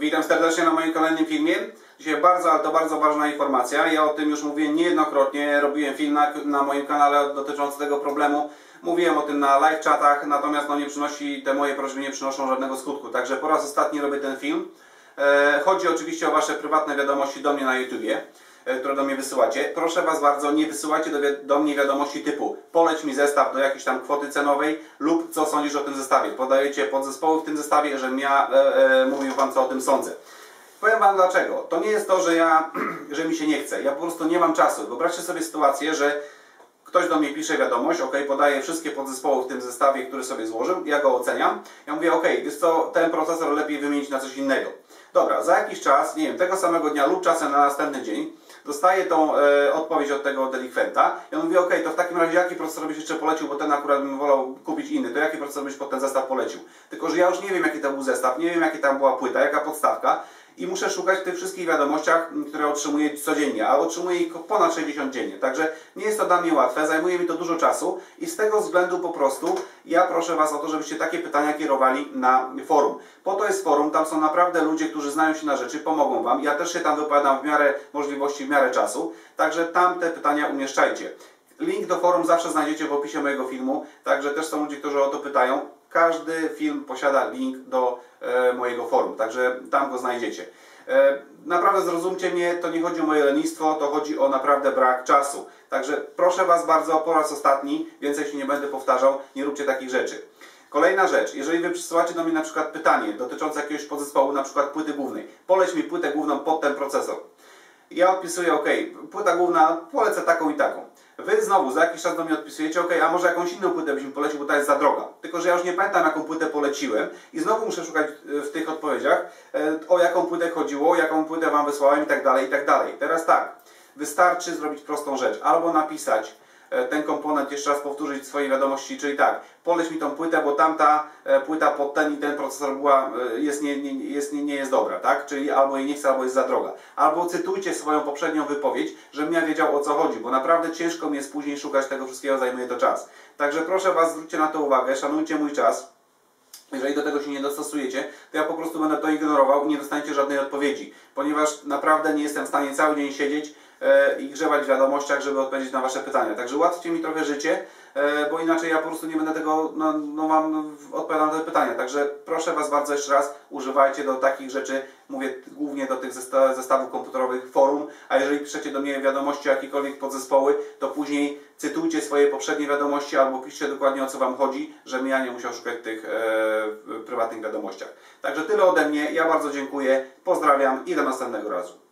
Witam serdecznie na moim kolejnym filmie. Dzisiaj bardzo, ale to bardzo ważna informacja. Ja o tym już mówiłem niejednokrotnie. Robiłem film na, na moim kanale dotyczący tego problemu. Mówiłem o tym na live chatach, natomiast no, nie przynosi, te moje prośby nie przynoszą żadnego skutku. Także po raz ostatni robię ten film. E, chodzi oczywiście o Wasze prywatne wiadomości do mnie na YouTubie które do mnie wysyłacie. Proszę Was bardzo, nie wysyłajcie do, do, mnie wiadomości typu poleć mi zestaw do jakiejś tam kwoty cenowej lub co sądzisz o tym zestawie. Podajecie podzespoły w tym zestawie, żebym ja e, e, mówił Wam co o tym sądzę. Powiem Wam dlaczego. To nie jest to, że ja, że mi się nie chce. Ja po prostu nie mam czasu. Wyobraźcie sobie sytuację, że ktoś do mnie pisze wiadomość, ok, podaje wszystkie podzespoły w tym zestawie, który sobie złożył, ja go oceniam. Ja mówię, ok, wiesz co, ten procesor lepiej wymienić na coś innego. Dobra, za jakiś czas, nie wiem, tego samego dnia lub czasem na następny dzień dostaję tą e, odpowiedź od tego delikwenta i on mówi, ok, to w takim razie jaki procesor byś jeszcze polecił, bo ten akurat bym wolał kupić inny, to jaki procesor byś pod ten zestaw polecił? Tylko, że ja już nie wiem, jaki to był zestaw, nie wiem, jaki tam była płyta, jaka podstawka i muszę szukać w tych wszystkich wiadomościach, które otrzymuję codziennie, a otrzymuję ich ponad 60 dziennie. Także nie jest to dla mnie łatwe, zajmuje mi to dużo czasu i z tego względu po prostu ja proszę Was o to, żebyście takie pytania kierowali na forum. Po to jest forum, tam są naprawdę ludzie, którzy znają się na rzeczy, pomogą Wam. Ja też się tam wypowiadam w miarę możliwości, w miarę czasu, także tam te pytania umieszczajcie. Link do forum zawsze znajdziecie w opisie mojego filmu, także też są ludzie, którzy o to pytają. Każdy film posiada link do e, mojego także tam go znajdziecie. E, naprawdę zrozumcie mnie, to nie chodzi o moje lenistwo, to chodzi o naprawdę brak czasu. Także proszę Was bardzo, po raz ostatni, więcej się nie będę powtarzał, nie róbcie takich rzeczy. Kolejna rzecz, jeżeli Wy przysyłacie do mnie na przykład pytanie dotyczące jakiegoś podzespołu, na przykład płyty głównej, poleć mi płytę główną pod ten procesor. Ja odpisuję OK, płyta główna, polecę taką i taką. Wy znowu za jakiś czas do mnie odpisujecie, ok, a może jakąś inną płytę byś mi polecił, bo ta jest za droga. Tylko, że ja już nie pamiętam, jaką płytę poleciłem i znowu muszę szukać e, w tych odpowiedziach, e, o jaką płytę chodziło, jaką płytę Wam wysłałem i tak dalej, i tak dalej. Teraz tak, wystarczy zrobić prostą rzecz. Albo napisać ten komponent jeszcze raz powtórzyć w swojej wiadomości, czyli tak, poleć mi tą płytę, bo tamta e, płyta pod ten i ten procesor była, e, jest, nie, nie, jest, nie, nie jest dobra, tak? Czyli albo jej nie chce, albo jest za droga. Albo cytujcie swoją poprzednią wypowiedź, żebym ja wiedział o co chodzi, bo naprawdę ciężko mi jest później szukać tego wszystkiego, zajmuje to czas. Także proszę Was, zwróćcie na to uwagę, szanujcie mój czas. Jeżeli do tego się nie dostosujecie, to ja po prostu będę to ignorował i nie dostaniecie żadnej odpowiedzi, ponieważ naprawdę nie jestem w stanie cały dzień siedzieć E, i grzebać w wiadomościach, żeby odpowiedzieć na Wasze pytania. Także ułatwcie mi trochę życie, e, bo inaczej ja po prostu nie będę tego, no, no mam, odpowiadał na te pytania. Także proszę Was bardzo jeszcze raz, używajcie do takich rzeczy, mówię głównie do tych zestawów komputerowych forum, a jeżeli piszecie do mnie wiadomości o jakiekolwiek podzespoły, to później cytujcie swoje poprzednie wiadomości albo piszcie dokładnie o co Wam chodzi, żebym ja nie musiał szukać tych e, prywatnych wiadomościach. Także tyle ode mnie, ja bardzo dziękuję, pozdrawiam i do następnego razu.